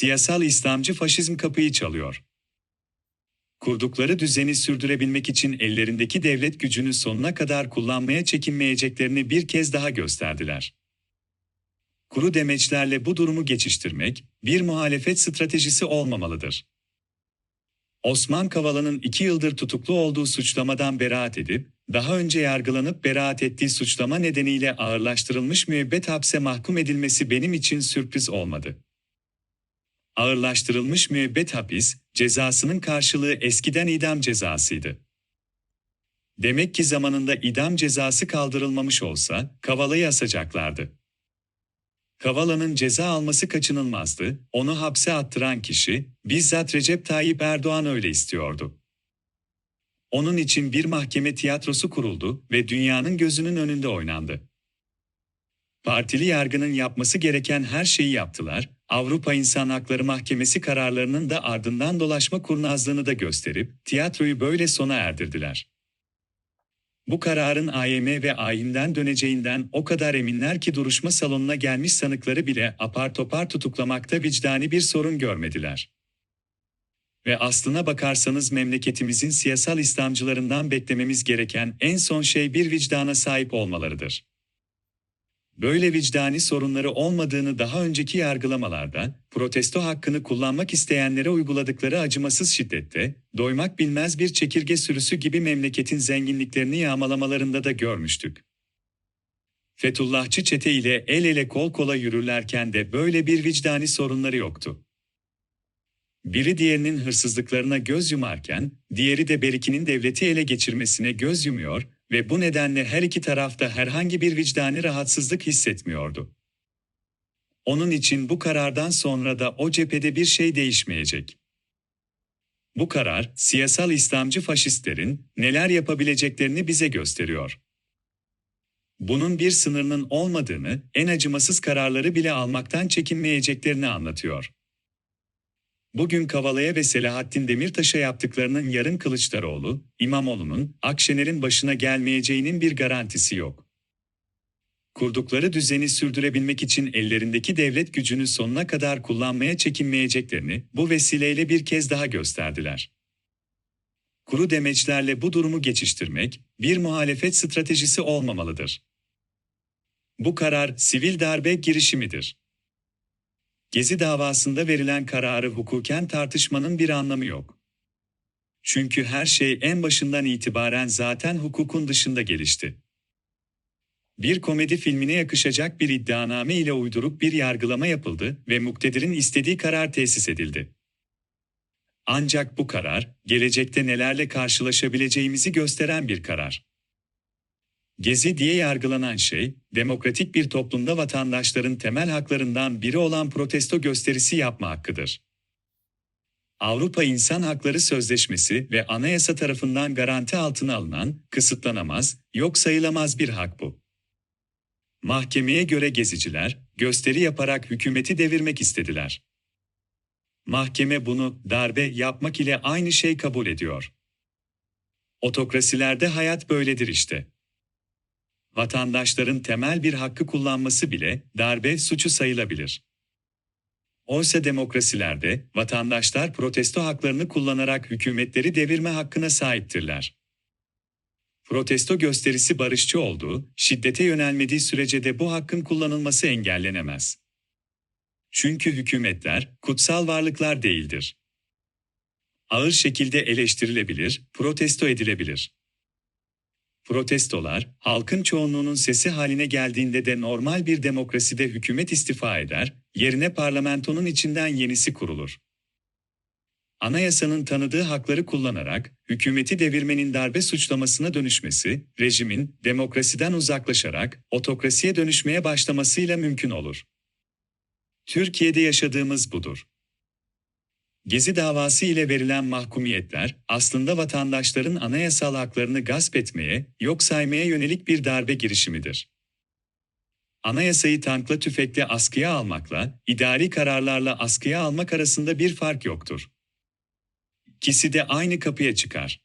siyasal İslamcı faşizm kapıyı çalıyor. Kurdukları düzeni sürdürebilmek için ellerindeki devlet gücünü sonuna kadar kullanmaya çekinmeyeceklerini bir kez daha gösterdiler. Kuru demeçlerle bu durumu geçiştirmek, bir muhalefet stratejisi olmamalıdır. Osman Kavala'nın iki yıldır tutuklu olduğu suçlamadan beraat edip, daha önce yargılanıp beraat ettiği suçlama nedeniyle ağırlaştırılmış müebbet hapse mahkum edilmesi benim için sürpriz olmadı. Ağırlaştırılmış müebbet hapis, cezasının karşılığı eskiden idam cezasıydı. Demek ki zamanında idam cezası kaldırılmamış olsa, Kavala'yı asacaklardı. Kavala'nın ceza alması kaçınılmazdı, onu hapse attıran kişi, bizzat Recep Tayyip Erdoğan öyle istiyordu. Onun için bir mahkeme tiyatrosu kuruldu ve dünyanın gözünün önünde oynandı. Partili yargının yapması gereken her şeyi yaptılar, Avrupa İnsan Hakları Mahkemesi kararlarının da ardından dolaşma kurnazlığını da gösterip tiyatroyu böyle sona erdirdiler. Bu kararın AYM ve AYİM'den döneceğinden o kadar eminler ki duruşma salonuna gelmiş sanıkları bile apar topar tutuklamakta vicdani bir sorun görmediler. Ve aslına bakarsanız memleketimizin siyasal İslamcılarından beklememiz gereken en son şey bir vicdana sahip olmalarıdır. Böyle vicdani sorunları olmadığını daha önceki yargılamalarda, protesto hakkını kullanmak isteyenlere uyguladıkları acımasız şiddette, doymak bilmez bir çekirge sürüsü gibi memleketin zenginliklerini yağmalamalarında da görmüştük. Fethullahçı çete ile el ele kol kola yürürlerken de böyle bir vicdani sorunları yoktu. Biri diğerinin hırsızlıklarına göz yumarken, diğeri de berikinin devleti ele geçirmesine göz yumuyor ve bu nedenle her iki tarafta herhangi bir vicdani rahatsızlık hissetmiyordu. Onun için bu karardan sonra da o cephede bir şey değişmeyecek. Bu karar, siyasal İslamcı faşistlerin neler yapabileceklerini bize gösteriyor. Bunun bir sınırının olmadığını, en acımasız kararları bile almaktan çekinmeyeceklerini anlatıyor. Bugün Kavala'ya ve Selahattin Demirtaş'a yaptıklarının yarın Kılıçdaroğlu, İmamoğlu'nun, Akşener'in başına gelmeyeceğinin bir garantisi yok. Kurdukları düzeni sürdürebilmek için ellerindeki devlet gücünü sonuna kadar kullanmaya çekinmeyeceklerini bu vesileyle bir kez daha gösterdiler. Kuru demeçlerle bu durumu geçiştirmek bir muhalefet stratejisi olmamalıdır. Bu karar sivil darbe girişimidir. Gezi davasında verilen kararı hukuken tartışmanın bir anlamı yok. Çünkü her şey en başından itibaren zaten hukukun dışında gelişti. Bir komedi filmine yakışacak bir iddianame ile uydurup bir yargılama yapıldı ve muktedirin istediği karar tesis edildi. Ancak bu karar, gelecekte nelerle karşılaşabileceğimizi gösteren bir karar. Gezi diye yargılanan şey, demokratik bir toplumda vatandaşların temel haklarından biri olan protesto gösterisi yapma hakkıdır. Avrupa İnsan Hakları Sözleşmesi ve anayasa tarafından garanti altına alınan, kısıtlanamaz, yok sayılamaz bir hak bu. Mahkemeye göre geziciler, gösteri yaparak hükümeti devirmek istediler. Mahkeme bunu darbe yapmak ile aynı şey kabul ediyor. Otokrasilerde hayat böyledir işte vatandaşların temel bir hakkı kullanması bile darbe suçu sayılabilir. Oysa demokrasilerde vatandaşlar protesto haklarını kullanarak hükümetleri devirme hakkına sahiptirler. Protesto gösterisi barışçı olduğu, şiddete yönelmediği sürece de bu hakkın kullanılması engellenemez. Çünkü hükümetler kutsal varlıklar değildir. Ağır şekilde eleştirilebilir, protesto edilebilir. Protestolar, halkın çoğunluğunun sesi haline geldiğinde de normal bir demokraside hükümet istifa eder, yerine parlamentonun içinden yenisi kurulur. Anayasanın tanıdığı hakları kullanarak hükümeti devirmenin darbe suçlamasına dönüşmesi, rejimin demokrasiden uzaklaşarak otokrasiye dönüşmeye başlamasıyla mümkün olur. Türkiye'de yaşadığımız budur. Gezi davası ile verilen mahkumiyetler aslında vatandaşların anayasal haklarını gasp etmeye, yok saymaya yönelik bir darbe girişimidir. Anayasayı tankla tüfekle askıya almakla, idari kararlarla askıya almak arasında bir fark yoktur. İkisi de aynı kapıya çıkar.